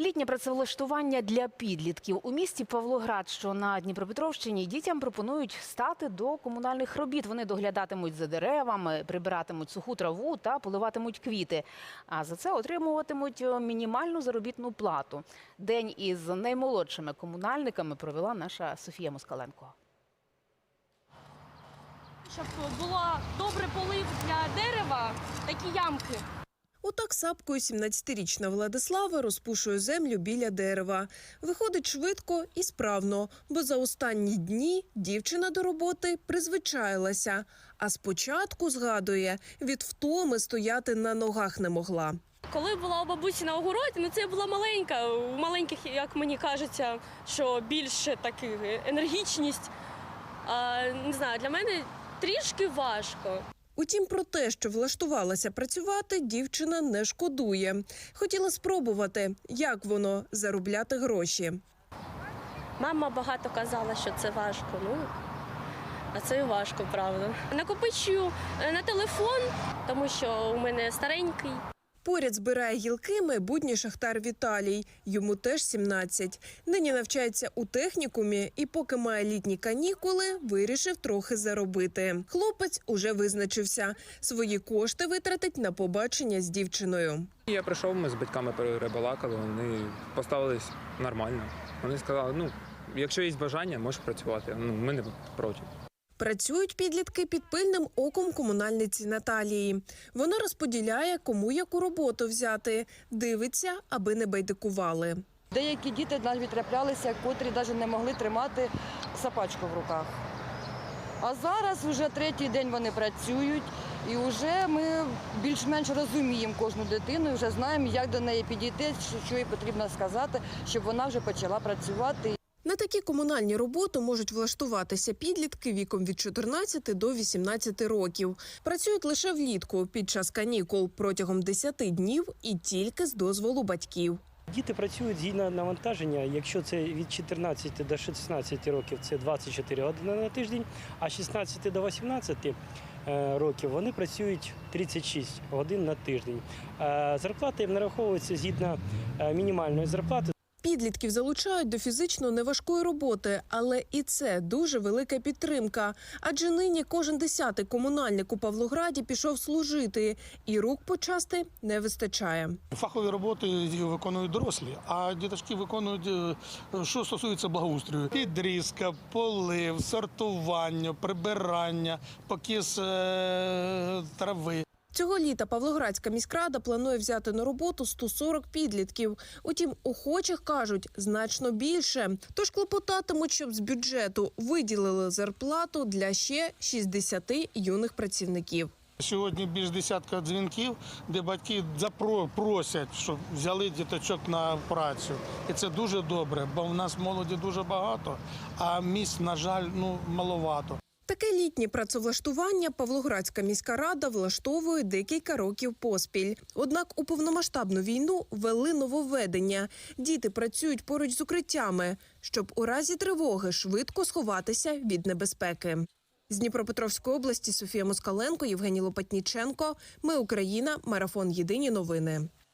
Літнє працевлаштування для підлітків у місті Павлоград, що на Дніпропетровщині, дітям пропонують стати до комунальних робіт. Вони доглядатимуть за деревами, прибиратимуть суху траву та поливатимуть квіти. А за це отримуватимуть е, мінімальну заробітну плату. День із наймолодшими комунальниками провела наша Софія Москаленко. щоб було добре полив для дерева, такі ямки. Отак сапкою 17-річна Владислава розпушує землю біля дерева. Виходить швидко і справно, бо за останні дні дівчина до роботи призвичаїлася. А спочатку згадує, від втоми стояти на ногах не могла. Коли була у бабусі на огороді, ну це була маленька. У маленьких, як мені кажеться, що більше таки енергічність. А, не знаю, для мене трішки важко. Утім, про те, що влаштувалася працювати, дівчина не шкодує. Хотіла спробувати, як воно заробляти гроші. Мама багато казала, що це важко. Ну, а це важко, правда. Накопичую е, на телефон, тому що у мене старенький. Поряд збирає гілки майбутній шахтар Віталій. Йому теж 17. Нині навчається у технікумі і, поки має літні канікули, вирішив трохи заробити. Хлопець уже визначився. Свої кошти витратить на побачення з дівчиною. Я прийшов, ми з батьками перебалакали, вони поставились нормально. Вони сказали, ну, якщо є бажання, можеш працювати. Ну, ми не проти. Працюють підлітки під пильним оком комунальниці Наталії. Вона розподіляє, кому яку роботу взяти, дивиться, аби не байдикували. Деякі діти навіть траплялися, котрі навіть не могли тримати сапачку в руках. А зараз вже третій день вони працюють, і вже ми більш-менш розуміємо кожну дитину, вже знаємо, як до неї підійти, що їй потрібно сказати, щоб вона вже почала працювати. На такі комунальні роботи можуть влаштуватися підлітки віком від 14 до 18 років. Працюють лише влітку під час канікул протягом 10 днів і тільки з дозволу батьків. Діти працюють згідно навантаження. Якщо це від 14 до 16 років, це 24 години на тиждень, а з 16 до 18 е, років вони працюють 36 годин на тиждень. Е, Зарплата їм нараховується згідно е, мінімальної зарплати. Підлітків залучають до фізично неважкої роботи, але і це дуже велика підтримка. Адже нині кожен десятий комунальник у Павлограді пішов служити, і рук почасти не вистачає. Фахові роботи виконують дорослі, а діточки виконують, е, що стосується благоустрою: підрізка, полив, сортування, прибирання, покіс е, трави. Цього літа Павлоградська міськрада планує взяти на роботу 140 підлітків. Утім, охочих кажуть значно більше. Тож клопотатимуть, щоб з бюджету виділили зарплату для ще 60 юних працівників. Сьогодні більш десятка дзвінків, де батьки просять, щоб взяли діточок на працю. І це дуже добре, бо в нас молоді дуже багато, а місць, на жаль, ну маловато. Таке літнє працевлаштування Павлоградська міська рада влаштовує декілька років поспіль. Однак у повномасштабну війну ввели нововведення. Діти працюють поруч з укриттями, щоб у разі тривоги швидко сховатися від небезпеки. З Дніпропетровської області Софія Москаленко, Євгеній Лопатніченко. Ми Україна. Марафон Єдині новини.